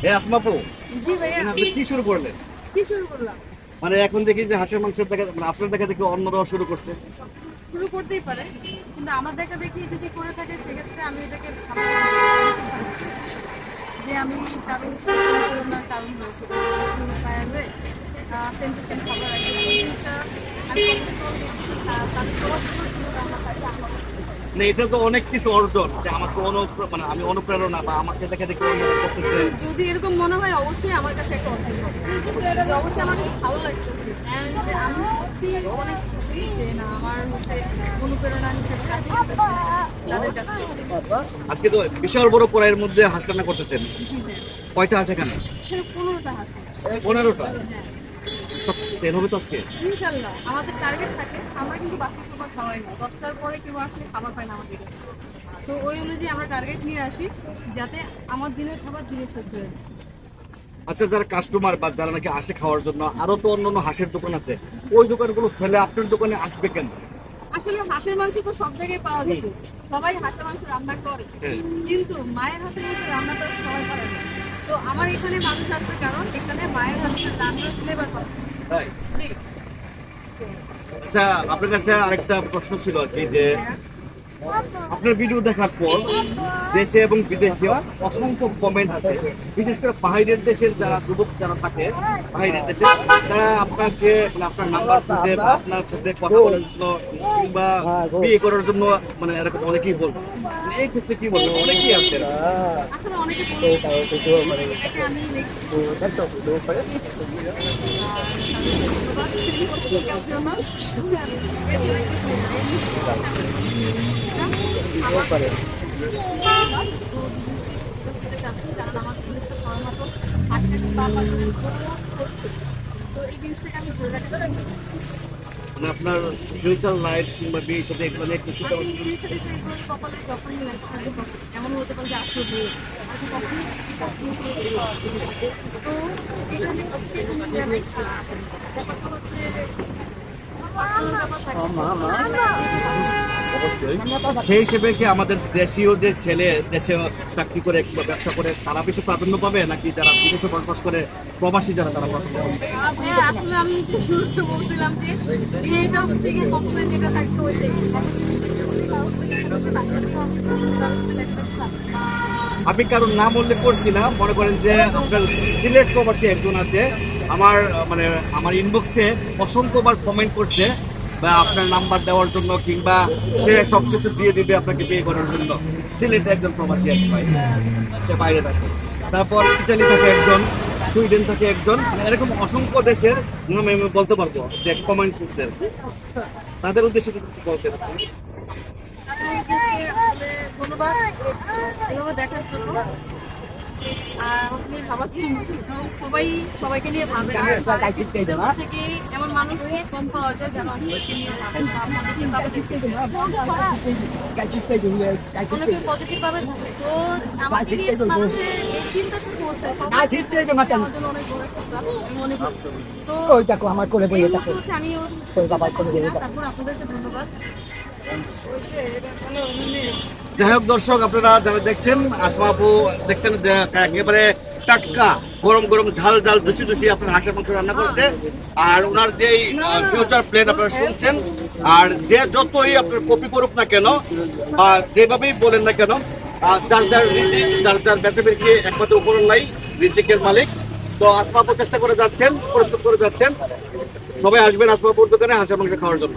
এ আসমাপু। জি ভাইয়া আপনি কি শুরু করলেন? কি শুরু করলাম? মানে এখন দেখি যে হাঁসের মাংসের দেখা মানে আপনার দেখা দেখি অন্যরাও শুরু করছে। শুরু করতেই পারে কিন্তু আমার দেখা দেখি যদি করে থাকে সেক্ষেত্রে আমি এটাকে যে আমি কারণ করোনার কারণ হয়েছে ইন্সপায়ার হয়ে সেম টু সেম খাবার আছে আমি আহ, তাদের সবার জন্য শুরু রান্না পারি আমার মানে এটা তো অনেক কিছু অর্জন যে আমার তো অনু মানে আমি অনুপ্রেরণা বা আমাকে দেখে দেখে অন্যরা করতেছে। যদি এরকম মনে হয় অবশ্যই আমার কাছে একটা অর্জন হবে। অবশ্যই আমার কাছে ভালো লাগতেছে। অ্যান্ড আমি সত্যি অনেক খুশি যে না আমার হচ্ছে অনুপ্রেরণা হিসেবে কাজ তাদের কাছে। আজকে তো বিশাল বড় কড়াইয়ের মধ্যে হাঁস রান্না করতেছেন হ্যাঁ। কয়টা আছে এখানে? এখানে পনেরোটা পনেরোটা? হ্যাঁ। সব সেল হবে তো আজকে? ইনশাল্লাহ আমাদের টার্গেট থাকে আমরা কিন্তু বাসি খাবার খাওয়াই না। দশটার পরে কেউ আসলে খাবার পায় না আমাদের কাছে। তো ওই অনুযায়ী আমরা টার্গেট নিয়ে আসি যাতে আমার দিনের খাবার দিনে শেষ হয়ে যায়। আচ্ছা যারা কাস্টমার বা যারা নাকি আসে খাওয়ার জন্য আরও তো অন্য হাঁসের দোকান আছে ওই দোকানগুলো ফেলে আপনার দোকানে আসবে কেন? আসলে হাঁসের মাংস তো সব জায়গায় পাওয়া যেত সবাই হাঁসের মাংস রান্না করে। হ্যাঁ। কিন্তু মায়ের হাতের মাংস রান্না তো সবাই পারে না। তো আমার এখানে মানুষ আসবে কারণ এখানে মায়ের হাতের রান্নার ফ্লেভার পাবে তাই আচ্ছা আপনার কাছে আরেকটা প্রশ্ন ছিল আর কি যে আপনার ভিডিও দেখার পর দেশে এবং বিদেশে অসংখ্য কমেন্ট আছে বিশেষ করে বাইরের দেশের যারা যুবক যারা থাকে বাইরের দেশে তারা আপনাকে মানে আপনার নাম্বার খুঁজে বা আপনার সাথে কথা বলার জন্য কিংবা বিয়ে করার জন্য মানে এরকম অনেকেই বলবে মানে এই ক্ষেত্রে কি বলব অনেকেই আছে আসলে অনেকে বলে এটা আমি দেখি মানে আপনার ফিউচার লাইফ কিংবা বিয়ের সাথে এগুলো নিয়ে কিছু তো এমন হতে পারে যে আসলে বিয়ে কখনো তো এখানে জায়গায় ব্যাপারটা হচ্ছে personal ব্যাপার থাকে। অবশ্যই। সেই হিসেবে কি আমাদের দেশীয় যে ছেলে দেশে চাকরি করে কিংবা ব্যবসা করে তারা বেশি প্রাধান্য পাবে? নাকি যারা বিদেশে বসবাস করে প্রবাসী যারা তারা প্রাধান্য পাবে? আসলে আমি একটু শুরুতে বলছিলাম যে বিয়েটা হচ্ছে গিয়ে কমপ্লেন যেটা থাকতো আমি কারোর নাম উল্লেখ করছি না। মনে করেন যে আপনার সিলেট প্রবাসী একজন আছে। আমার মানে আমার ইনবক্সে অসংখ্যবার কমেন্ট করছে। বা আপনার নাম্বার দেওয়ার জন্য কিংবা সে সব কিছু দিয়ে দিবে আপনাকে বিয়ে করার জন্য। সিলেটে একজন প্রবাসী এক ভাই, সে বাইরে থাকে। তারপর ইটালি থাকে একজন, সুইডেন থাকে একজন মানে এরকম অসংখ্য দেশের আমি বলতে পারব যে কমেন্ট করছে তাদের উদ্দেশ্যে কিছু বলতে ধন্যবাদ দেখার জন্য। আর আমাকে নিয়ে ভাবার জন্য সবাই সবাইকে নিয়ে ভাবে হচ্ছে কি এমন মানুষ কম পাওয়া যায় যারা আমাদেরকে নিয়ে ভাবে আমাদেরকে ভাবে অনেকে পজিটিভ ভাবে ভাবে। তো মানুষের এই করছে মনে তো ওই আমার কোলে বইয়ে আমি চিন্তা তারপর আপনাদেরকে ধন্যবাদ। যাই হোক, দর্শক, আপনারা যারা দেখছেন, আসমা আপু দেখছেন যে একেবারে টাটকা, গরম গরম ঝাল ঝাল, জুসি জুসি আপনার হাঁসের মাংস রান্না করছে। আর ওনার যেই ফিউচার প্ল্যান আপনারা শুনছেন, আর যে যতই আপনার কপি করুক না কেন, বা যেভাবেই বলেন না কেন যার যার রিজিক, যার যার বেচা বিক্রি একমাত্র উপরের নাই রিজিকের মালিক। তো আপু চেষ্টা করে যাচ্ছেন, প্রস্তুত করে যাচ্ছেন। সবাই আসবেন আসমা দোকানে হাঁসের মাংস খাওয়ার জন্য।